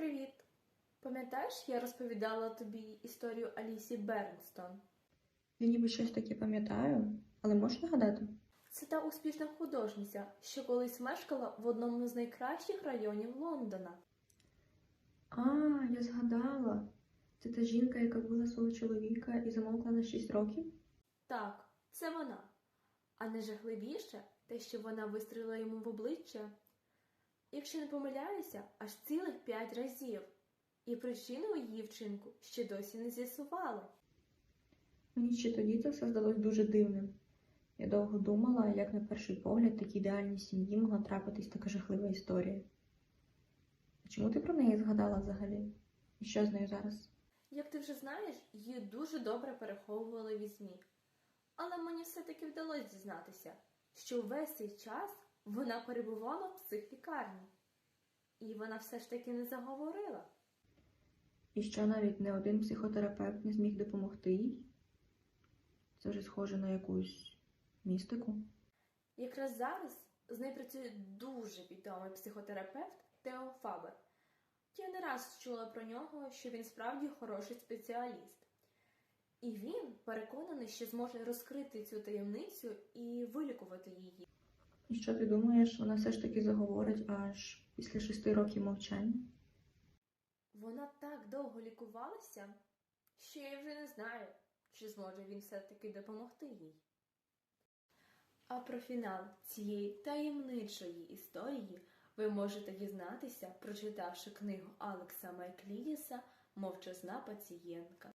Привіт! Пам'ятаєш, я розповідала тобі історію Алісі Бернстон? Я ніби щось таке пам'ятаю, але можеш нагадати? Це та успішна художниця, що колись мешкала в одному з найкращих районів Лондона. А, я згадала. Це та жінка, яка була свого чоловіка і замовкла на 6 років? Так, це вона. А найжахливіше те, що вона вистрілила йому в обличчя. Якщо не помиляюся, аж цілих п'ять разів. І причину її вчинку ще досі не з'ясували. Мені ще тоді це все здалось дуже дивним. Я довго думала, як на перший погляд такій ідеальній сім'ї могла трапитись така жахлива історія. А чому ти про неї згадала взагалі? І що з нею зараз? Як ти вже знаєш, її дуже добре переховували від ЗМІ. Але мені все-таки вдалося дізнатися, що увесь цей час вона перебувала в психлікарні. І вона все ж таки не заговорила. І що навіть не один психотерапевт не зміг допомогти їй? Це вже схоже на якусь містику. Якраз зараз з нею працює дуже відомий психотерапевт Тео Фабер. Я не раз чула про нього, що він справді хороший спеціаліст. І він переконаний, що зможе розкрити цю таємницю і вилікувати її. І що ти думаєш, вона все ж таки заговорить аж після шести років мовчання? Вона так довго лікувалася, що я вже не знаю, чи зможе він все-таки допомогти їй. А про фінал цієї таємничої історії ви можете дізнатися, прочитавши книгу Алекса Майклідіса Мовчазна пацієнтка.